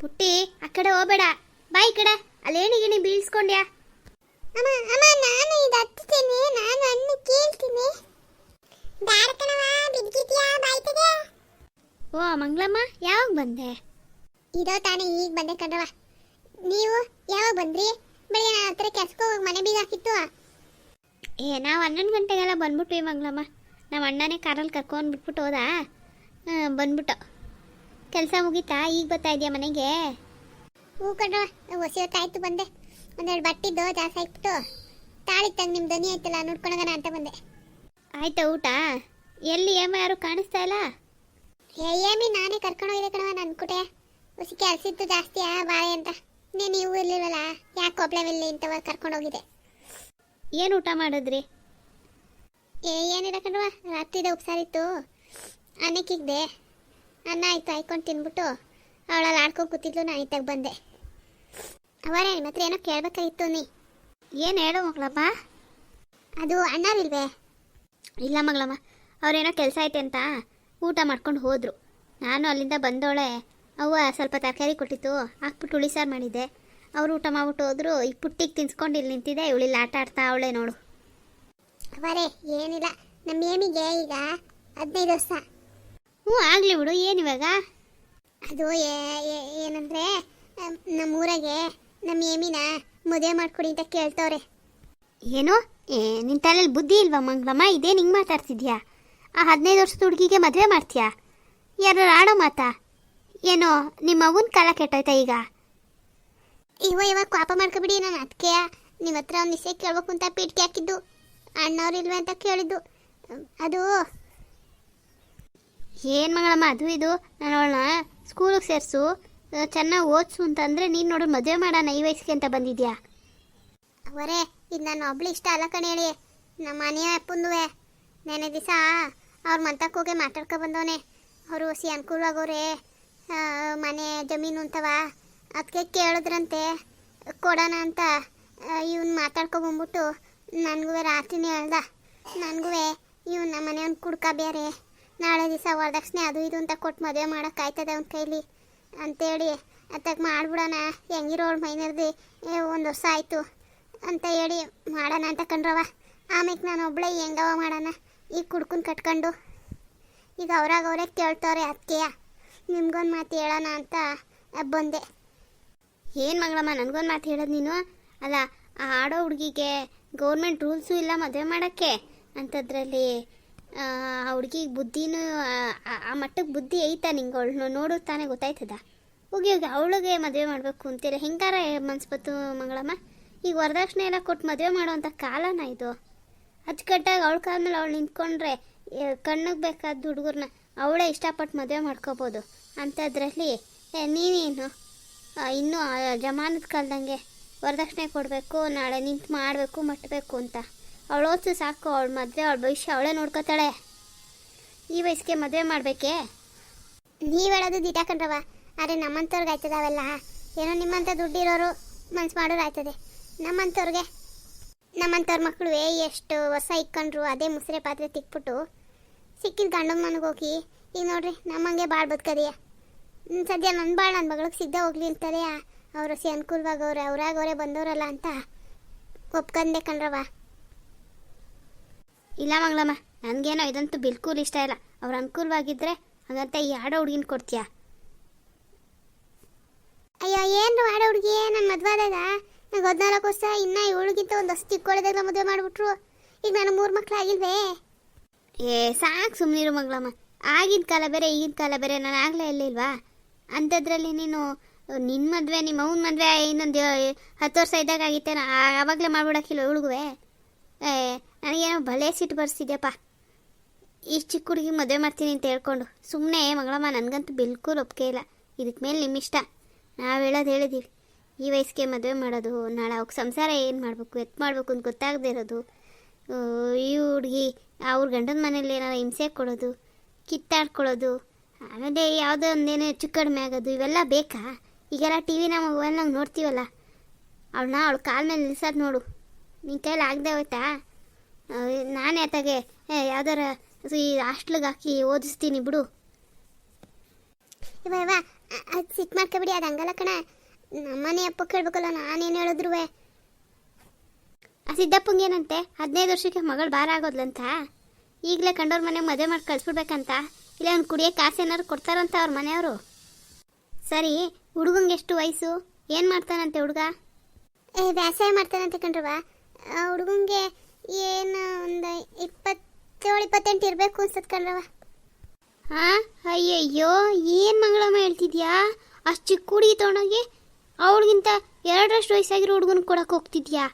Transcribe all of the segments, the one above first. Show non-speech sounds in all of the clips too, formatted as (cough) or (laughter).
ಪುಟ್ಟಿ ಆ ಕಡೆ ಹೋಗ್ಬೇಡ. ಈ ಕಡೆ. ಅಲ್ಲೇನಿ ಗಿಣಿ ಬೀಳ್ಸ್ಕೊಂಡ್ಯಾ? ಅಮ್ಮ ಅಮ್ಮ ನಾನು ಇದು ಹತ್ತುತ್ತೇನೆ ನಾನು ಅಣ್ಣ ಕೇಳ್ತೀನಿ. ಬ್ಯಾಡ ಕಣವ ಬಿದ್ದಿದ್ಯಾ ಬಾಯ್ತದೆ ಓ ಮಂಗಳಮ್ಮ ಯಾವಾಗ ಬಂದೆ? ಇದೋ ತಾನೇ ಈಗ ಬಂದೆ ಕಣ್ರವ ನೀವು ಯಾವಾಗ ಬಂದ್ರಿ? ಬೆಳಿಗ್ಗೆ ನಾನು ಹತ್ರ ಕೆಲ್ಸಕ್ಕೆ ಹೋಗಿ ಮನೆ ಬೀಗ ಹಾಕಿತ್ತು ಏ ನಾವು ಹನ್ನೊಂದು ಗಂಟೆಗೆಲ್ಲ ಬಂದ್ಬಿಟ್ವಿ ಮಂಗಳಮ್ಮ. ನಮ್ಮ ಅಣ್ಣನೇ ಕಾರಲ್ಲಿ ಕರ್ಕೊಂಡು ಬಿಟ್ಬಿಟ್ಟು ಹೋದ ಬಂದ್ಬಿಟ್ಟು. ಕೆಲಸ ಮುಗೀತಾ? ಈಗ ಬರ್ತಾ ಇದೆಯಾ ಮನೆಗೆ? ಹೂ ಹೊಸಿ ಹೊತ್ತಾಯ್ತು ಬಂದೆ. ಒಂದೆರಡು ಬಟ್ಟಿದ್ದು ಜಾಸ್ತಿ ಆಯ್ಬಿಟ್ಟು ತಾಳಿತ್ತಂಗೆ ನಿಮ್ಮ ದನಿ ಆಯ್ತಲ್ಲ ನೋಡ್ಕೊಳಗನ ಅಂತ ಬಂದೆ. ಆಯ್ತಾ ಊಟ? ಎಲ್ಲಿ ಏಮ ಯಾರು ಕಾಣಿಸ್ತಾ ಇಲ್ಲ? ಏ ಏಮಿ ನಾನೇ ಕರ್ಕೊಂಡು ಹೋಗಿದೆ ಕಣವ ನನ್ನ ಕುಟೆ. ಹೊಸಿ ಕೆಲಸ ಇತ್ತು ಜಾಸ್ತಿ ಆ ಬಾಳೆ ಅಂತ. ನೀನು ನೀವು ಇರ್ಲಿಲ್ವಲ್ಲ ಯಾಕೆ ಒಬ್ಳೆವಿಲ್ಲ ಕರ್ಕೊಂಡು ಹೋಗಿದೆ ಏನು ಊಟ ಮಾಡಿದ್ರಿ? ಏ ಏನಿಲ್ಲ ಕಣವ ರಾತ್ರಿದ ಉಪ್ಸಾರಿತ್ತು ಅನ್ನಕ್ಕಿಗ್ದೆ. ಅನ್ನ ಆಯ್ತು ಹಾಯ್ಕೊಂಡು ತಿನ್ಬಿಟ್ಟು ಅವಳಲ್ಲಿ ಆಡ್ಕೊಂಡು ಕೂತಿದ್ಲು ನಾನು ಇತ್ತಾಗ ಬಂದೆ. ಅವರೇ ನಿಮ್ಮ ಹತ್ರ ಏನೋ ಕೇಳಬೇಕಾಗಿತ್ತು ನೀ. ಏನು ಹೇಳು ಮಗಳಮ್ಮ? ಅದು ಅಣ್ಣರಿಲ್ವೇ? ಇಲ್ಲ ಮಗಳಮ್ಮ ಅವರೇನೋ ಕೆಲಸ ಐತೆ ಅಂತ ಊಟ ಮಾಡ್ಕೊಂಡು ಹೋದರು. ನಾನು ಅಲ್ಲಿಂದ ಬಂದೋಳೆ ಅವ್ವ ಸ್ವಲ್ಪ ತರಕಾರಿ ಕೊಟ್ಟಿತ್ತು ಹಾಕ್ಬಿಟ್ಟು ಹುಳಿ ಸಾರು ಮಾಡಿದ್ದೆ. ಅವರು ಊಟ ಮಾಡ್ಬಿಟ್ಟು ಹೋದ್ರು ಈ ಪುಟ್ಟಿಗೆ ತಿನ್ಸ್ಕೊಂಡು ಇಲ್ಲಿ ನಿಂತಿದೆ ಇವಳಿಲ್ಲಿ ಆಟ ಆಡ್ತಾ ಅವಳೆ ನೋಡು. ಅವರೇ ಏನಿಲ್ಲ ನಮ್ಮ ಏಮಿಗೆ ಈಗ ಹದಿನೈದು ವರ್ಷ. ಹ್ಞೂ ಆಗಲಿ ಬಿಡು ಏನು ಇವಾಗ? ಅದು ಏನಂದ್ರೆ ನಮ್ಮ ಊರಾಗೆ ನಮ್ಮ ಏಮಿನ ಮದುವೆ ಮಾಡ್ಕೊಡಿ ಅಂತ ಕೇಳ್ತವ್ರೆ. ಏನು? ಏ ನಿನ್ನ ತಲೆಯಲ್ಲಿ ಬುದ್ಧಿ ಇಲ್ವಾ ಮಂಗಳಮ್ಮ ಇದೇನು ಹಿಂಗೆ ಮಾತಾಡ್ತಿದ್ಯಾ? ಆ ಹದಿನೈದು ವರ್ಷದ ಹುಡುಗಿಗೆ ಮದುವೆ ಮಾಡ್ತೀಯಾ? ಯಾರು ಆಡೋ ಮಾತಾ? ಏನೋ ನಿಮ್ಮ ಅವನ ಕಾಲ ಕೆಟ್ಟೋಯ್ತಾ ಈಗ? ಇವ ಇವಾಗ ಪಾಪ ಮಾಡ್ಕೊಬಿಡಿ ನಾನು ಅದಕ್ಕೆ ನಿಮ್ಮ ಹತ್ರ ಒಂದು ವಿಷಯ ಕೇಳ್ಬೇಕು ಅಂತ ಪೀಠಕ್ಕೆ ಹಾಕಿದ್ದು. ಅಣ್ಣವ್ರು ಇಲ್ವೇ ಅಂತ ಕೇಳಿದ್ದು. ಅದು ಏನು ಮಗಳಮ್ಮ, ಅದು ಇದು? ನಾನು ಅವಳನ್ನ ಸ್ಕೂಲಿಗೆ ಸೇರಿಸು ಚೆನ್ನಾಗಿ ಓದಿಸು ಅಂತಂದರೆ ನೀನು ನೋಡು ಮದುವೆ ಮಾಡೋಣ ಈ ವಯಸ್ಸಿಗೆ ಅಂತ ಬಂದಿದ್ಯಾ? ಅವರೇ, ಇದು ನಾನು ಒಬ್ಳು ಇಷ್ಟ ಅಲ್ಲ ಕಣೆ ಹೇಳಿ. ನಮ್ಮ ಮನೆಯ ಅಪ್ಪಂದುವೆ. ನೆನೆ ದಿವಸ ಅವ್ರ ಮಂತಕ್ಕೆ ಮಾತಾಡ್ಕೊ ಬಂದವನೆ. ಅವರು ಸಿ ಅನುಕೂಲವಾಗೋರೆ. ಮನೆ ಜಮೀನು ಅಂತವ. ಅದಕ್ಕೆ ಕೇಳಿದ್ರಂತೆ. ಕೊಡೋಣ ಅಂತ ಇವನು ಮಾತಾಡ್ಕೊ ಬಂದ್ಬಿಟ್ಟು ನನಗೂ ರಾತ್ರಿನೇ ಹೇಳ್ದ. ನನಗೂ ಇವ್ನು ಮನೆಯವ್ನು ಕುಡ್ಕ ಬೇರೆ. ನಾಳೆ ದಿವಸ ವರದಕ್ಷಿಣೆ ಅದು ಇದು ಅಂತ ಕೊಟ್ಟು ಮದುವೆ ಮಾಡೋಕ್ಕಾಯ್ತದೆ ಅವ್ನ ಕೈಲಿ ಅಂತೇಳಿ. ಅತ್ತಾಗ ಮಾಡ್ಬಿಡೋಣ ಹೆಂಗಿರೋಳು ಮೈನರ್ದಿ? ಒಂದು ವರ್ಷ ಆಯಿತು ಅಂತ ಹೇಳಿ, ಮಾಡೋಣ ಅಂತ ಕಂಡ್ರವ ಆಮೇಲೆ ನಾನು ಒಬ್ಳೆ ಹೆಂಗವ ಮಾಡೋಣ? ಈಗ ಕುಡ್ಕೊಂಡು ಕಟ್ಕೊಂಡು. ಈಗ ಅವ್ರಾಗ ಅವರೇ ಕೇಳ್ತವ್ರೆ ಅದಕ್ಕೆ ನಿಮ್ಗೊಂದು ಮಾತು ಹೇಳೋಣ ಅಂತ ಬಂದೆ. ಏನು ಮಗಳಮ್ಮ, ನನಗೊಂದು ಮಾತು ಹೇಳೋದು ನೀನು? ಅಲ್ಲ, ಆ ಆಡೋ ಹುಡುಗಿಗೆ ಗೌರ್ಮೆಂಟ್ ರೂಲ್ಸು ಇಲ್ಲ ಮದುವೆ ಮಾಡೋಕ್ಕೆ? ಅಂಥದ್ರಲ್ಲಿ ಆ ಹುಡುಗಿಗೆ ಬುದ್ಧಿನೂ, ಆ- ಮಟ್ಟಕ್ಕೆ ಬುದ್ಧಿ ಐತಾ ನಿಂಗೆ ಅವಳು ನೋಡು ತಾನೇ ಗೊತ್ತಾಯ್ತದ? ಹೋಗಿ ಹೋಗಿ ಅವಳಿಗೆ ಮದುವೆ ಮಾಡಬೇಕು ಅಂತೀರ? ಹೆಂಗಾರ ಮನ್ಸು ಬತ್ತು ಮಂಗಳಮ್ಮ? ಈಗ ವರದಕ್ಷಿಣೆ ಎಲ್ಲ ಕೊಟ್ಟು ಮದುವೆ ಮಾಡೋವಂಥ ಕಾಲನ ಇದು. ಅಚ್ಚುಕಟ್ಟಾಗಿ ಅವಳ ಕಾಲ ಮೇಲೆ ಅವಳು ನಿಂತ್ಕೊಂಡ್ರೆ ಕಣ್ಣಿಗೆ ಬೇಕಾದ ಹುಡುಗರನ್ನ ಅವಳೇ ಇಷ್ಟಪಟ್ಟು ಮದುವೆ ಮಾಡ್ಕೋಬೋದು. ಅಂಥದ್ರಲ್ಲಿ ನೀನೇನು? ಇನ್ನೂ ಜಮಾನದ ಕಾಲದಂಗೆ ವರದಕ್ಷಿಣೆ ಕೊಡಬೇಕು, ನಾಳೆ ನಿಂತು ಮಾಡಬೇಕು ಮಟ್ಟಬೇಕು ಅಂತ. ಅವಳು ಓದಿಸು ಸಾಕು, ಅವಳ ಮದುವೆ, ಅವಳ ಭವಿಷ್ಯ ಅವಳೇ ನೋಡ್ಕೋತಾಳೆ. ಈ ವಯಸ್ಸಿಗೆ ಮದುವೆ ಮಾಡಬೇಕೇ? ನೀವು ಹೇಳೋದು ದಿಟ ಕಂಡ್ರವ ಆದರೆ ನಮ್ಮಂಥವ್ರಿಗೆ ಆಯ್ತದ ಅವೆಲ್ಲ? ಏನೋ ನಿಮ್ಮಂಥ ದುಡ್ಡಿರೋರು ಮನ್ಸು ಮಾಡೋರು ಆಯ್ತದೆ. ನಮ್ಮಂಥವ್ರಿಗೆ ನಮ್ಮಂಥವ್ರ ಮಕ್ಕಳು ಎಷ್ಟು ಹೊಸ ಇಕ್ಕೊಂಡ್ರು ಅದೇ ಮುಸ್ರೆ ಪಾತ್ರೆ ತಿಕ್ಬಿಟ್ಟು ಸಿಕ್ಕಿದ ಗಂಡನ ಮನೆಗೆ ಹೋಗಿ, ಈಗ ನೋಡ್ರಿ ನಮ್ಮಂಗೆ ಬಾಳ್ ಬದುಕದೆಯ? ಸದ್ಯ ನನ್ನ ಬಾಳ್ ನನ್ನ ಮಗಳಿಗೆ ಸಿದ್ಧ ಹೋಗ್ಲಿ ಅಂತಾರೆ. ಅವ್ರು ಸಿ ಅನುಕೂಲವಾಗವ್ರೆ ಅವ್ರಾಗವ್ರೆ ಬಂದವರಲ್ಲ ಅಂತ ಒಪ್ಕಂದೆ ಕಣ್ರವ ಇಲ್ಲ ಮಂಗಳಮ್ಮ ನನಗೇನೋ ಇದಂತೂ ಬಿಲ್ಕುಲ್ ಇಷ್ಟ ಇಲ್ಲ. ಅವ್ರು ಅನುಕೂಲವಾಗಿದ್ದರೆ ಹಾಗಂತ ಈ ಆಡೋ ಹುಡುಗಿನ ಕೊಡ್ತೀಯಾ? ಅಯ್ಯೋ ಏನು ಆಡೋ ಹುಡುಗಿ ನನ್ನ ಮದುವೆ ಆದಾಗ ನಂಗೆ ಹದಿನಾಲ್ಕು ವರ್ಷ ಇನ್ನ ಇವಳಿಗಿಂತ ಒಂದು ಹೊಸ ಚಿಕ್ಕೊಳ್ಳೋದಾಗ ಮದುವೆ ಮಾಡಿಬಿಟ್ರು. ಈಗ ನಾನು ಮೂರು ಮಕ್ಳು ಆಗಿಲ್ವೇ ಏ ಸಾಕು ಸುಮ್ಮನಿರು ಮಂಗಳಮ್ಮ. ಆಗಿನ ಕಾಲ ಬೇರೆ ಈಗಿನ ಕಾಲ ಬೇರೆ ನಾನು ಆಗಲೇ ಇಲ್ಲಿಲ್ವಾ ಅಂಥದ್ರಲ್ಲಿ ನೀನು ನಿನ್ನ ಮದುವೆ ನಿಮ್ಮ ಅವನ ಮದುವೆ ಇನ್ನೊಂದು ಹತ್ತು ವರ್ಷ ಇದ್ದಾಗ ಆಗಿತ್ತೇನೋ ಆವಾಗಲೇ ಮಾಡ್ಬಿಡಕ್ಕಿಲ್ಲ ಹುಡುಗುವೆ ಭಲೇ ಸಿಟ್ಟು ಬರ್ಸಿದ್ಯಪ್ಪ. ಇಷ್ಟು ಚಿಕ್ಕ ಹುಡುಗಿ ಮದುವೆ ಮಾಡ್ತೀನಿ ಅಂತ ಹೇಳ್ಕೊಂಡು ಸುಮ್ಮನೆ ಮಗಳಮ್ಮ, ನನಗಂತೂ ಬಿಲ್ಕುಲ್ ಒಪ್ಪಿಗೆ ಇಲ್ಲ. ಇದಕ್ಕೆ ಮೇಲೆ ನಿಮ್ಮ ಇಷ್ಟ ನಾವು ಹೇಳೋದು ಹೇಳಿದ್ದೀವಿ ಈ ವಯಸ್ಸಿಗೆ ಮದುವೆ ಮಾಡೋದು, ನಾಳೆ ಅವ್ಕೆ ಸಂಸಾರ ಏನು ಮಾಡಬೇಕು, ಎತ್ತು ಮಾಡಬೇಕು ಅಂತ ಗೊತ್ತಾಗದೇ ಇರೋದು. ಈ ಹುಡುಗಿ ಅವ್ರ ಗಂಡನ ಮನೇಲಿ ಏನಾರು ಹಿಂಸೆ ಕೊಡೋದು ಕಿತ್ತಾಡ್ಕೊಳ್ಳೋದು ಆಮೇಲೆ ಯಾವುದೋ ಒಂದೇನೋ ಹೆಚ್ಚು ಕಡಿಮೆ ಆಗೋದು, ಇವೆಲ್ಲ ಬೇಕಾ? ಈಗೆಲ್ಲ ಟಿ ವಿನ ಮೊಬೈಲ್ನಾಗ ನೋಡ್ತೀವಲ್ಲ. ಅವಳನ್ನ ಅವಳ ಕಾಲ ಮೇಲೆ ನಿಲ್ಸೋದು ನೋಡು. ನಿನ್ನ ಕೈಲಿ ಆಗದೆ ಹೋಯ್ತಾ? ನಾನೇ ತಗೆ ಯಾವ್ದಾರ ಈ ಹಾಸ್ಟ್ಲಿಗೆ ಹಾಕಿ ಓದಿಸ್ತೀನಿ ಬಿಡು. ಇವ ಇವ ಅದು ಸಿಟ್ಟು ಮಾಡ್ಕೊಬಿಡಿ, ಅದು ಹಂಗಲ್ಲ ಕಣ. ನಮ್ಮನೆ ಅಪ್ಪ ಕೇಳ್ಬೇಕಲ್ಲ, ನಾನೇನು ಹೇಳಿದ್ರು ಆ ಸಿದ್ದಪ್ಪಂಗೇನಂತೆ ಹದಿನೈದು ವರ್ಷಕ್ಕೆ ಮಗಳು ಭಾರ ಆಗೋದ್ಲಂತ? ಈಗಲೇ ಕಂಡವ್ರ ಮನೆ ಮದುವೆ ಮಾಡಿ ಕಳಿಸ್ಬಿಡ್ಬೇಕಂತ? ಇಲ್ಲ ಅವ್ನು ಕುಡಿಯೋಕೆ ಕಾಸು ಏನಾದ್ರು ಕೊಡ್ತಾರಂತ ಅವ್ರ ಮನೆಯವರು? ಸರಿ, ಹುಡುಗಂಗೆ ಎಷ್ಟು ವಯಸ್ಸು? ಏನು ಮಾಡ್ತಾನಂತೆ ಹುಡುಗ? ಏ, ವ್ಯಾಸಾಯ ಮಾಡ್ತಾನಂತೆ ಕಣ್ರವ ಹುಡುಗಂಗೆ ಏನು ಒಂದು ಇಪ್ಪತ್ತೇಳು ಇಪ್ಪತ್ತೆಂಟು ಇರಬೇಕು ಅನ್ಸತ್ ಕಣ್ರವ ಹಾ ಅಯ್ಯಯ್ಯೋ ಏನು ಮಂಗಳಮ್ಮ ಹೇಳ್ತಿದ್ಯಾ? ಅಷ್ಟು ಚಿಕ್ಕ ಹುಡುಗಿ ತೊಗೊಂಡೋಗಿ ಅವಳಿಗಿಂತ ಎರಡರಷ್ಟು ವಯಸ್ಸಾಗಿರೋ ಹುಡುಗನ ಕೊಡಕ್ಕೆ ಹೋಗ್ತಿದ್ಯಾ?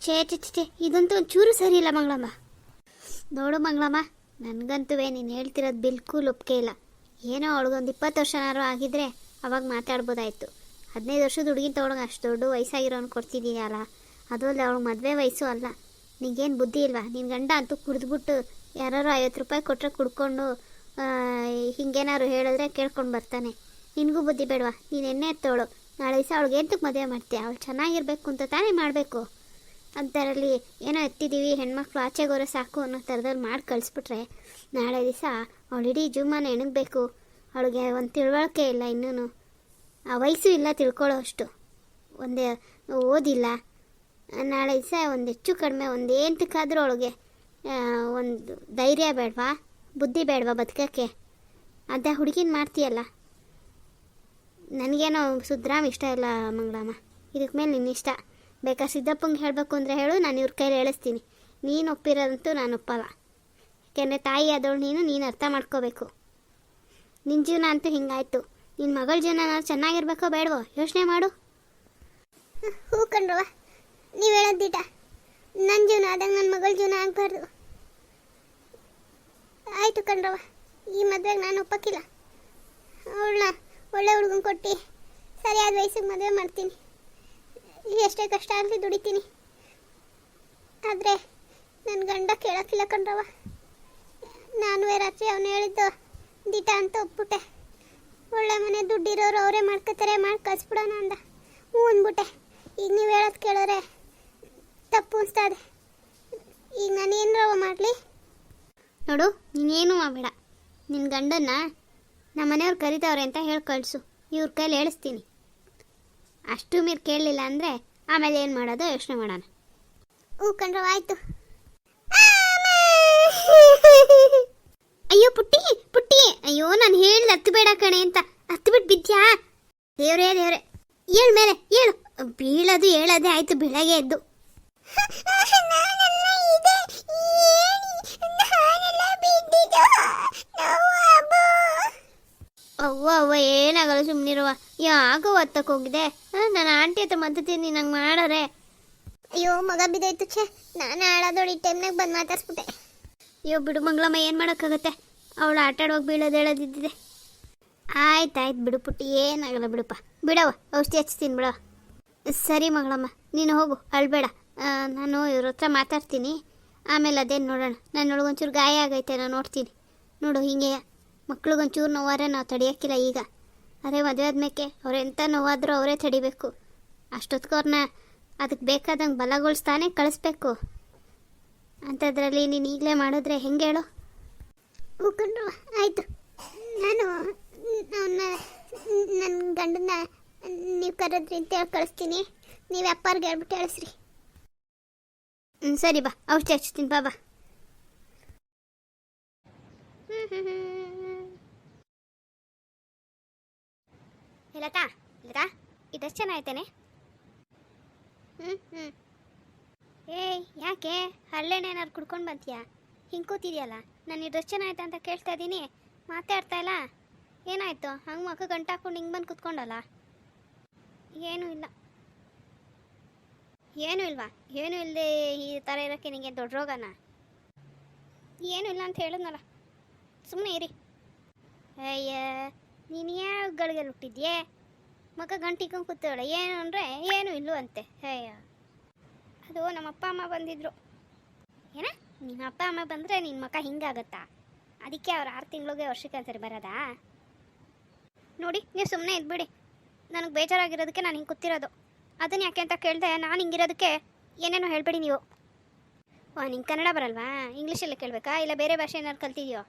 ಛೇ ಛೇ ಛೇ, ಇದಂತೂ ಒಂಚೂರು ಸರಿ ಇಲ್ಲ ಮಂಗಳಮ್ಮ. ನೋಡು ಮಂಗಳಮ್ಮ ನನಗಂತೂ ನೀನು ಹೇಳ್ತಿರೋದು ಬಿಲ್ಕುಲ್ ಒಪ್ಪಿಗೆ ಇಲ್ಲ. ಏನೋ ಅವಳಿಗೊಂದು ಇಪ್ಪತ್ತು ವರ್ಷನಾರು ಆಗಿದ್ರೆ ಅವಾಗ ಮಾತಾಡ್ಬೋದಾಯ್ತು. ಹದಿನೈದು ವರ್ಷದ ಹುಡುಗಿನ ತೊಗೊಂಡೋಗಿ ಅಷ್ಟು ದೊಡ್ಡ ವಯಸ್ಸಾಗಿರೋನು ಕೊಡ್ತಿದ್ದೀಯಲ್ಲ ಅದು ಅಲ್ಲದೆ ಅವಳು ಮದುವೆ ವಯಸ್ಸು ಅಲ್ಲ. ನಿಂಗೇನು ಬುದ್ಧಿ ಇಲ್ವಾ? ನಿನ್ನ ಗಂಡ ಅಂತೂ ಕುಡಿದ್ಬಿಟ್ಟು ಯಾರು ಐವತ್ತು ರೂಪಾಯಿ ಕೊಟ್ಟರೆ ಕುಡ್ಕೊಂಡು ಹಿಂಗೇನಾದ್ರು ಹೇಳಿದ್ರೆ ಕೇಳ್ಕೊಂಡು ಬರ್ತಾನೆ. ನಿನಗೂ ಬುದ್ಧಿ ಬೇಡವಾ? ನೀನು ಎಣ್ಣೆ ಎತ್ತೋಳು. ನಾಳೆ ದಿವಸ ಅವಳಿಗೆ ಎಂತಕ್ಕೆ ಮದುವೆ ಮಾಡ್ತೀಯ? ಅವಳು ಚೆನ್ನಾಗಿರ್ಬೇಕು ಅಂತ ತಾನೇ ಮಾಡಬೇಕು. ಅಂತರಲ್ಲಿ ಏನೋ ಎತ್ತಿದ್ದೀವಿ ಹೆಣ್ಮಕ್ಳು ಆಚೆಗೋರೆ ಸಾಕು ಅನ್ನೋ ಥರದಲ್ಲಿ ಮಾಡಿ ಕಳಿಸ್ಬಿಟ್ರೆ, ನಾಳೆ ದಿವಸ ಅವಳು ಇಡೀ ಜುಮ್ಮಾನ ಎಣಗಬೇಕು. ಅವಳಿಗೆ ಒಂದು ತಿಳುವಳಿಕೆ ಇಲ್ಲ ಇನ್ನೂ ಆ ವಯಸ್ಸು ಇಲ್ಲ ತಿಳ್ಕೊಳ್ಳೋ ಅಷ್ಟು ಒಂದೇ ಓದಿಲ್ಲ. ನಾಳೆ ದಿವಸ ಒಂದು ಹೆಚ್ಚು ಕಡಿಮೆ ಒಂದು ಏಂತಕ್ಕಾದ್ರೂ ಅವಳಿಗೆ ಒಂದು ಧೈರ್ಯ ಬೇಡವಾ, ಬುದ್ಧಿ ಬೇಡವಾ ಬದುಕೋಕ್ಕೆ? ಅದೇ ಹುಡುಗಿನ ಮಾಡ್ತೀಯಲ್ಲ? ನನಗೇನೋ ಸುದ್ರಾಮ್ ಇಷ್ಟ ಇಲ್ಲ ಮಂಗಳಮ್ಮ. ಇದಕ್ಕೆ ಮೇಲೆ ನಿನ್ನ ಇಷ್ಟ. ಬೇಕಾದ್ರೆ ಸಿದ್ದಪ್ಪಂಗೆ ಹೇಳಬೇಕು ಅಂದರೆ ಹೇಳು, ನಾನು ಇವ್ರ ಕೈಲಿ ಹೇಳಿಸ್ತೀನಿ. ನೀನು ಒಪ್ಪಿರೋದಂತೂ ನಾನು ಒಪ್ಪಲ್ಲ. ಯಾಕೆಂದರೆ ತಾಯಿ ಆದವಳು ನೀನು ನೀನು ಅರ್ಥ ಮಾಡ್ಕೋಬೇಕು. ನಿನ್ನ ಜೀವನ ಅಂತೂ ಹಿಂಗಾಯ್ತು. ನಿನ್ನ ಮಗಳ ಜೀವನ ನಾನು ಚೆನ್ನಾಗಿರ್ಬೇಕೋ ಬೇಡವೋ? ಯೋಚನೆ ಮಾಡು. ಹೂ ಕಣ್ರವ ನೀವು ಹೇಳೋದು ನನ್ನ ಜೀವನ ಆದಂಗೆ ನನ್ನ ಮಗಳ ಜೀವನ ಆಗಬಾರ್ದು. ಆಯಿತು ಕಣ್ರವ ಈ ಮದುವೆಗೆ ನಾನು ಒಪ್ಪಕ್ಕಿಲ್ಲ. ಅವಳನ್ನ ಒಳ್ಳೆ ಹುಡುಗನ್ ಕೊಟ್ಟು ಸರಿಯಾದ ವಯಸ್ಸಿಗೆ ಮದುವೆ ಮಾಡ್ತೀನಿ. ಎಷ್ಟೇ ಕಷ್ಟ ಆಗಲಿ ದುಡಿತೀನಿ. ಆದರೆ ನನ್ನ ಗಂಡ ಕೇಳೋಕ್ಕಿಲ್ಲ ಕಣ್ರವ ನಾನು ರಾತ್ರಿ ಅವನು ಹೇಳಿದ್ದು ದಿಟ ಅಂತ ಒಪ್ಬಿಟ್ಟೆ. ಒಳ್ಳೆ ಮನೆ ದುಡ್ಡಿರೋರು ಅವರೇ ಮಾಡ್ಕೋತಾರೆ, ಮಾಡಿ ಕಳಿಸ್ಬಿಡೋಣ ಅಂದ. ಹ್ಞೂ ಅಂದ್ಬಿಟ್ಟೆ. ಈಗ ನೀವು ಹೇಳೋದು ಕೇಳಿದ್ರೆ ತಪ್ಪು ಅನಿಸ್ತಾ ಇದೆ ಈಗ ನಾನು ಏನರವ ಮಾಡಲಿ. ನೋಡು ನೀನೇನು ಮಾಡಬೇಡ. ನಿನ್ನ ಗಂಡನ್ನ ನಮ್ಮ ಮನೆಯವ್ರು ಕರಿತವ್ರೆ ಅಂತ ಹೇಳಿ ಕಳಿಸು. ಇವ್ರ ಕೈಲಿ ಹೇಳಿಸ್ತೀನಿ. ಅಷ್ಟು ಮೀರು ಕೇಳಲಿಲ್ಲ ಅಂದರೆ ಆಮೇಲೆ ಏನು ಮಾಡೋದು ಯೋಚನೆ ಮಾಡೋಣ. ಹ್ಞೂ ಕಂಡ್ರವ ಆಯಿತು. ಅಯ್ಯೋ ಪುಟ್ಟಿ ಪುಟ್ಟಿ. ಅಯ್ಯೋ ನಾನು ಹೇಳಿದ ಹತ್ತು ಬೇಡ ಕಣೆ ಅಂತ. ಹತ್ತು ಬಿಟ್ಟು ಬಿದ್ಯಾ? ದೇವ್ರೇ ದೇವ್ರೆ. ಏಳು ಮೇಲೆ ಏಳು ಬೀಳೋದು ಹೇಳೋದೇ ಆಯಿತು ಬೆಳಗ್ಗೆ ಎದ್ದು. ಅವ್ವ ಅವ್ವ ಏನಾಗಲ್ಲ ಸುಮ್ಮನಿರುವ ಯಾಕೋ ಒತ್ತಕ್ಕೆ ಹೋಗಿದೆ? ನನ್ನ ಆಂಟಿ ಹತ್ರ ಮತ್ತೀನಿ ನಂಗೆ ಮಾಡಾರೆ. ಅಯ್ಯೋ ಮಗ ಬಿದ್ದೋಯ್ತು ಛೇ. ನಾನು ಆಡೋದೋಡಿ ಟೈಮ್ನಾಗ ಬಂದು ಮಾತಾಡ್ಸ್ಬಿಟ್ಟೆ. ಅಯ್ಯೋ ಬಿಡು ಮಂಗಳಮ್ಮ ಏನು ಮಾಡೋಕ್ಕಾಗತ್ತೆ? ಅವಳು ಆಟ ಆಡುವಾಗ ಬೀಳೋದು ಹೇಳೋದಿದ್ದಿದೆ. ಆಯ್ತಾಯ್ತು ಆಯ್ತು ಬಿಡು ಪುಟ್ಟಿ ಏನಾಗಲ್ಲ ಬಿಡಪ್ಪ. ಬಿಡವ ಔಷಧಿ ಹಚ್ತೀನಿ ಬಿಡವ ಸರಿ ಮಗಳಮ್ಮ ನೀನು ಹೋಗು ಅಳ್ಬೇಡ. ನಾನು ಇವ್ರ ಹತ್ರ ಮಾತಾಡ್ತೀನಿ. ಆಮೇಲೆ ಅದೇನು ನೋಡೋಣ. ನನ್ನೊಳಗೊಂಚೂರು ಗಾಯ ಆಗೈತೆ, ನಾನು ನೋಡ್ತೀನಿ. ನೋಡು, ಹಿಂಗೆ ಮಕ್ಳಿಗೊಂಚೂರು ನೋವಾರೆ ನಾವು ತಡೆಯೋಕ್ಕಿಲ್ಲ ಈಗ. ಅದೇ ಮದುವೆ ಆದ್ಮೇಲೆ ಅವ್ರು ಎಂಥ ನೋವಾದರೂ ಅವರೇ ತಡಿಬೇಕು. ಅಷ್ಟೊತ್ತಿಗೆ ಅವ್ರನ್ನ ಅದಕ್ಕೆ ಬೇಕಾದಂಗೆ ಬಲಗೊಳಿಸ್ತಾನೆ ಕಳಿಸ್ಬೇಕು. ಅಂಥದ್ರಲ್ಲಿ ನೀನು ಈಗಲೇ ಮಾಡಿದ್ರೆ ಹೆಂಗೆ ಹೇಳು? ಮುಖಂಡ್ರು ಆಯಿತು. ನಾನು ನನ್ನ ಗಂಡನ ನೀವು ಕರೆದ್ರಿ ಅಂತ ಹೇಳಿ ಕಳಿಸ್ತೀನಿ. ನೀವು ಅಪ್ಪಾರ್ಗೆ ಹೇಳ್ಬಿಟ್ಟು ಹೇಳಿಸ್ರಿ ಹ್ಞೂ ಸರಿ ಬಾ ಔಷಧಿ ಹಚ್ತೀನಿ ಬಾ ಬಾ. (laughs) ಲತಾ ಲತಾ ಇದಷ್ಟು ಚೆನ್ನಾಯ್ತೇನೆ ಹ್ಞೂ ಹ್ಞೂ ಏಯ್ ಯಾಕೆ? ಹಳ್ಳೆಣ್ಣೇನಾದ್ರು ಕುಡ್ಕೊಂಡು ಬಂತೀಯಾ ಹಿಂಗೆ ಕೂತಿದೆಯಲ್ಲ ನಾನು ಇದು ಚೆನ್ನಾಯ್ತಾ ಅಂತ ಕೇಳ್ತಾ ಇದ್ದೀನಿ. ಮಾತಾಡ್ತಾ ಇಲ್ಲ. ಏನಾಯ್ತು? ಹಂಗೆ ಮಕ್ಕ ಗಂಟಾಕೊಂಡು ಹಿಂಗೆ ಬಂದು ಕೂತ್ಕೊಂಡಲ್ಲ? ಏನೂ ಇಲ್ಲ. ಏನೂ ಇಲ್ವಾ? ಏನೂ ಇಲ್ಲದೆ ಈ ಥರ ಇರೋಕ್ಕೆ ನಿಂಗೆ ದೊಡ್ಡ ರೋಗನ? ಏನೂ ಇಲ್ಲ ಅಂತ ಹೇಳಿದ್ನಲ್ಲ. ಸುಮ್ಮನೆ ಇರಿ. ಅಯ್ಯ, ನೀನು ಯಾವ ಗಳಿಗೆ ಹುಟ್ಟಿದ್ಯೆ? ಮಗ ಗಂಟಿಕೊಂಡು ಕೂತವಳೆ. ಏನು ಅಂದರೆ ಏನೂ ಇಲ್ಲೂ ಅಂತೆ. ಅಯ್ಯ. ಅದು ನಮ್ಮ ಅಪ್ಪ ಅಮ್ಮ ಬಂದಿದ್ರು. ಏನ? ನಿನ್ನ ಅಪ್ಪ ಅಮ್ಮ ಬಂದರೆ ನಿನ್ನ ಮಗ ಹಿಂಗಾಗತ್ತಾ? ಅದಕ್ಕೆ ಅವ್ರು ಆರು ತಿಂಗಳಿಗೆ ವರ್ಷಕ್ಕೆ ಒಂದ್ಸರಿ ಬರೋದಾ? ನೋಡಿ, ನೀವು ಸುಮ್ಮನೆ ಇದ್ಬಿಡಿ. ನನಗೆ ಬೇಜಾರಾಗಿರೋದಕ್ಕೆ ನಾನು ಹಿಂಗೆ ಕೂತಿರೋದು. ಅದನ್ನ ಯಾಕೆ ಅಂತ ಕೇಳಿದೆ ನಾನು ಹಿಂಗಿರೋದಕ್ಕೆ ಏನೇನೋ ಹೇಳ್ಬೇಡಿ ನೀವು. ಓ ನಿಂಗೆ ಕನ್ನಡ ಬರಲ್ವಾ? ಇಂಗ್ಲೀಷಲ್ಲಿ ಕೇಳಬೇಕಾ? ಇಲ್ಲ ಬೇರೆ ಭಾಷೆ ಏನಾದ್ರು ಕಲ್ತಿದ್ಯೋ?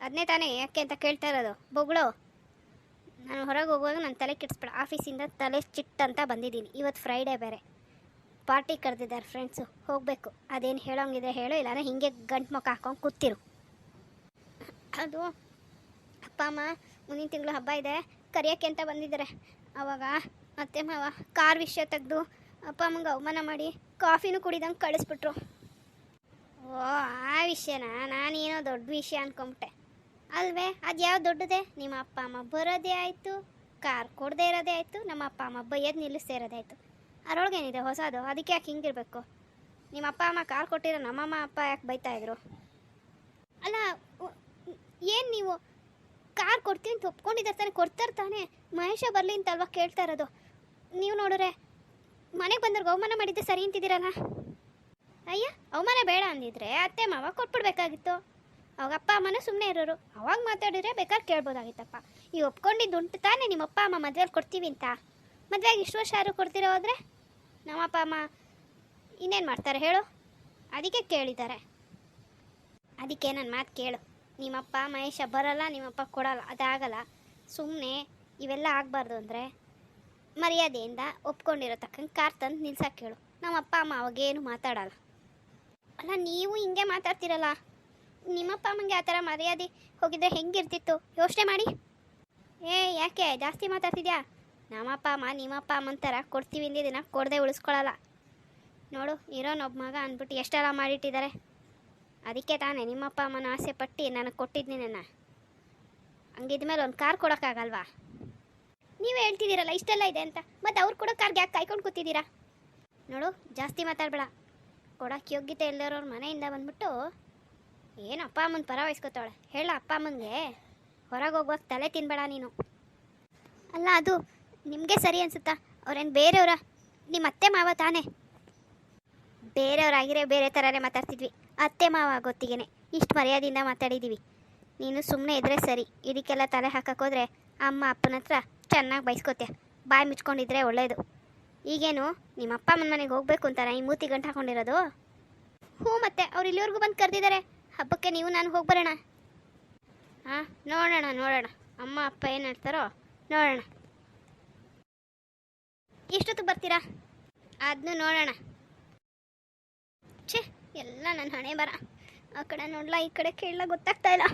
ಅದನ್ನೇ ತಾನೇ ಯಾಕೆ ಅಂತ ಕೇಳ್ತಾ ಇರೋದು. ಬೊಗಳು. ನಾನು ಹೊರಗೆ ಹೋಗುವಾಗ ನನ್ನ ತಲೆ ಕೆಡಿಸ್ಬೇಡ. ಆಫೀಸಿಂದ ತಲೆ ಚಿಟ್ ಅಂತ ಬಂದಿದ್ದೀನಿ. ಇವತ್ತು ಫ್ರೈಡೇ ಬೇರೆ. ಪಾರ್ಟಿ ಕರೆದಿದ್ದಾರೆ ಫ್ರೆಂಡ್ಸು ಹೋಗಬೇಕು. ಅದೇನು ಹೇಳೋಂಗಿದ್ರೆ ಹೇಳು, ಇಲ್ಲಾಂದ್ರೆ ಹಿಂಗೆ ಗಂಟು ಮುಖ ಹಾಕೊಂಡು ಕೂತಿರು. ಅದು ಅಪ್ಪ, ಅಮ್ಮ, ಮುಂದಿನ ತಿಂಗಳು ಹಬ್ಬ ಇದೆ. ಕರಿಯೋಕ್ಕೆ ಅಂತ ಬಂದಿದ್ದಾರೆ. ಅವಾಗ ಅತ್ತೆ ಮಾವ, ಕಾರ್ ವಿಷಯ ತೆಗೆದು ಅಪ್ಪ ಅಮ್ಮಂಗೆ ಅವಮಾನ ಮಾಡಿ ಕಾಫಿನೂ ಕುಡಿದಂಗೆ ಕಳಿಸ್ಬಿಟ್ರು. ಓ, ಆ ವಿಷಯನ ನಾನೇನೋ ದೊಡ್ಡ ವಿಷಯ ಅನ್ಕೊಂಬಿಟ್ಟೆ. ಅಲ್ವೇ ಅದು ಯಾವ ದೊಡ್ಡದೇ? ನಿಮ್ಮ ಅಪ್ಪ ಅಮ್ಮ ಬರೋದೇ ಆಯಿತು, ಕಾರ್ ಕೊಡದೇ ಇರೋದೇ ಆಯಿತು, ನಮ್ಮ ಅಪ್ಪ ಅಮ್ಮ ಬೈಯೋದು ನಿಲ್ಲಿಸ್ದೇ ಇರೋದೇ ಆಯಿತು. ಅದರೊಳಗೇನಿದೆ ಹೊಸದು? ಅದಕ್ಕೆ ಯಾಕೆ ಹಿಂಗಿರಬೇಕು? ನಿಮ್ಮ ಅಪ್ಪ ಅಮ್ಮ ಕಾರ್ ಕೊಟ್ಟಿರೋ ನಮ್ಮಮ್ಮ ಅಪ್ಪ ಯಾಕೆ ಬೈತಾ ಇದ್ರು? ಅಲ್ಲ ಏನು ನೀವು? ಕಾರ್ ಕೊಡ್ತೀನಿ ಅಂತ ಒಪ್ಕೊಂಡಿದ್ದಾರೆ ತಾನೆ, ಕೊಡ್ತಾರೆ ತಾನೆ. ಮಹೇಶ ಬರಲಿ ಅಂತಲ್ವ ಕೇಳ್ತಾ ಇರೋದು? ನೀವು ನೋಡ್ರೆ, ಮನೆಗೆ ಬಂದವ್ರಿಗೆ ಅವಮಾನ ಮಾಡಿದ್ದೆ ಸರಿ ಅಂತಿದ್ದೀರಲ್ಲ? ಅಯ್ಯ, ಅವಮಾನ ಬೇಡ ಅಂದಿದ್ರೆ ಅತ್ತೆ ಮಾವ ಕೊಟ್ಬಿಡ್ಬೇಕಾಗಿತ್ತು. ಅವಾಗ ಅಪ್ಪ ಅಮ್ಮನ ಸುಮ್ಮನೆ ಇರೋರು. ಅವಾಗ ಮಾತಾಡಿದ್ರೆ ಬೇಕಾದ್ರೆ ಕೇಳ್ಬೋದಾಗಿತ್ತಪ್ಪ. ಈ ಒಪ್ಕೊಂಡಿದ್ದು ಉಂಟು ತಾನೇ ನಿಮ್ಮ ಅಪ್ಪ ಅಮ್ಮ ಮದ್ವೆಲಿ ಕೊಡ್ತೀವಿ ಅಂತ. ಮದುವೆಗೆ ಇಷ್ಟು ವರ್ಷ ಯಾರು ಕೊಡ್ತೀರೋ ಹೋದ್ರೆ? ನಮ್ಮ ಅಪ್ಪ ಅಮ್ಮ ಇನ್ನೇನು ಮಾಡ್ತಾರೆ ಹೇಳು? ಅದಕ್ಕೆ ಕೇಳಿದ್ದಾರೆ. ಅದಕ್ಕೆ ನನ್ನ ಮಾತು ಕೇಳು. ನಿಮ್ಮಪ್ಪ ಮಹೇಶ ಬರಲ್ಲ ನಿಮ್ಮಪ್ಪ ಕೊಡಲ್ಲ, ಅದಾಗಲ್ಲ. ಸುಮ್ಮನೆ ಇವೆಲ್ಲ ಆಗಬಾರ್ದು ಅಂದರೆ? ಮರ್ಯಾದೆಯಿಂದ ಒಪ್ಕೊಂಡಿರೋ ತಕ್ಕಂಗೆ ಕಾರ್ ತಂದು ನಿಲ್ಸಕ್ಕೆ ಹೇಳು ನಮ್ಮ ಅಪ್ಪ, ಅಮ್ಮ ಅವಾಗೇನು ಮಾತಾಡಲ್ಲ. ಅಲ್ಲ, ನೀವು ಹಿಂಗೆ ಮಾತಾಡ್ತಿರಲ್ಲ? ನಿಮ್ಮಪ್ಪ ಅಮ್ಮಂಗೆ ಆ ಥರ ಮರ್ಯಾದೆ ಹೋಗಿದ್ರೆ ಹೆಂಗಿರ್ತಿತ್ತು? ಯೋಚನೆ ಮಾಡಿ. ಏ, ಯಾಕೆ? ಜಾಸ್ತಿ ಮಾತಾಡ್ತಿದ್ಯಾ? ನಮ್ಮಪ್ಪ ಅಮ್ಮ ನಿಮ್ಮಪ್ಪ ಅಮ್ಮನ ಥರ ಕೊಡ್ತೀವಿ ದಿನ ಕೊಡದೆ ಉಳಿಸ್ಕೊಳಲ್ಲ ನೋಡು ಇರೋನೊಬ್ಬ ಮಗ ಅಂದ್ಬಿಟ್ಟು ಎಷ್ಟೆಲ್ಲ ಮಾಡಿಟ್ಟಿದ್ದಾರೆ. ಅದಕ್ಕೆ ತಾನೇ ನಿಮ್ಮಪ್ಪ ಅಮ್ಮನ ಆಸೆ ಪಟ್ಟು ನನಗೆ ಕೊಟ್ಟಿದ್ದೀನಿ ನನ್ನ. ಹಂಗಿದ್ಮೇಲೆ ಒಂದು ಕಾರ್ ಕೊಡೋಕ್ಕಾಗಲ್ವಾ? ನೀವೇ ಹೇಳ್ತಿದ್ದೀರಲ್ಲ, ಇಷ್ಟೆಲ್ಲ ಇದೆ ಅಂತ. ಮತ್ತು ಅವ್ರು ಕೂಡ ಕಾರ್ಗೆ ಯಾಕೆ ಕಾಯ್ಕೊಂಡು ಕೂತಿದ್ದೀರಾ? ನೋಡು, ಜಾಸ್ತಿ ಮಾತಾಡಬೇಡ. ಕೊಡೋಕ್ಕೆ ಯೋಗ್ಯತೆ ಇಲ್ಲದವ್ರವ್ರ ಮನೆಯಿಂದ ಬಂದ್ಬಿಟ್ಟು ಏನು ಅಪ್ಪ ಅಮ್ಮನ ಪರ ವಹಿಸ್ಕೊತಾಳೆ ಹೇಳ ಅಪ್ಪ ಅಮ್ಮನಿಗೆ. ಹೊರಗೆ ಹೋಗುವಾಗ ತಲೆ ತಿನ್ಬೇಡ ನೀನು. ಅಲ್ಲ, ಅದು ನಿಮಗೆ ಸರಿ ಅನಿಸುತ್ತಾ? ಅವ್ರೇನು ಬೇರೆಯವರ? ನಿಮ್ಮ ಅತ್ತೆ ಮಾವ ತಾನೇ? ಬೇರೆಯವರಾಗಿರೇ ಬೇರೆ ಥರನೇ ಮಾತಾಡ್ತಿದ್ವಿ. ಅತ್ತೆ ಮಾವ ಗೊತ್ತಿಗೆನೆ ಇಷ್ಟು ಮರ್ಯಾದೆಯಿಂದ ಮಾತಾಡಿದ್ದೀವಿ ನೀನು ಸುಮ್ಮನೆ ಇದ್ರೆ ಸರಿ. ಇದಕ್ಕೆಲ್ಲ ತಲೆ ಹಾಕೋಕ್ಕೋದ್ರೆ ಅಮ್ಮ ಅಪ್ಪನ ಹತ್ರ ಚೆನ್ನಾಗಿ ಬೈಸ್ಕೊತೆ. ಬಾಯಿ ಮುಚ್ಕೊಂಡಿದ್ರೆ ಒಳ್ಳೇದು. ಈಗೇನು ನಿಮ್ಮ ಅಪ್ಪ ಅಮ್ಮನ ಮನೆಗೆ ಹೋಗ್ಬೇಕು ಅಂತಾರ? ಈ ಮೂತಿ ಗಂಟು ಹಾಕೊಂಡಿರೋದು? ಹ್ಞೂ ಮತ್ತೆ, ಅವ್ರು ಇಲ್ಲಿವರೆಗೂ ಬಂದು ಕರೆದಿದ್ದಾರೆ ಹಬ್ಬಕ್ಕೆ ನೀವು ನಾನು ಹೋಗಿ ಬರೋಣ. ಹಾಂ ನೋಡೋಣ ನೋಡೋಣ. ಅಮ್ಮ, ಅಪ್ಪ ಏನು ಹೇಳ್ತಾರೋ ನೋಡೋಣ. ಎಷ್ಟೊತ್ತಿಗೆ ಬರ್ತೀರಾ? ಅದನ್ನು ನೋಡೋಣ. ಛೇ, ಎಲ್ಲ ನನ್ನ ಹಣೆ ಬರ ಆ ಕಡೆ ನೋಡಲ್ಲ ಈ ಕಡೆ ಕೇಳಲ್ಲ ಗೊತ್ತಾಗ್ತಾ ಇಲ್ಲ.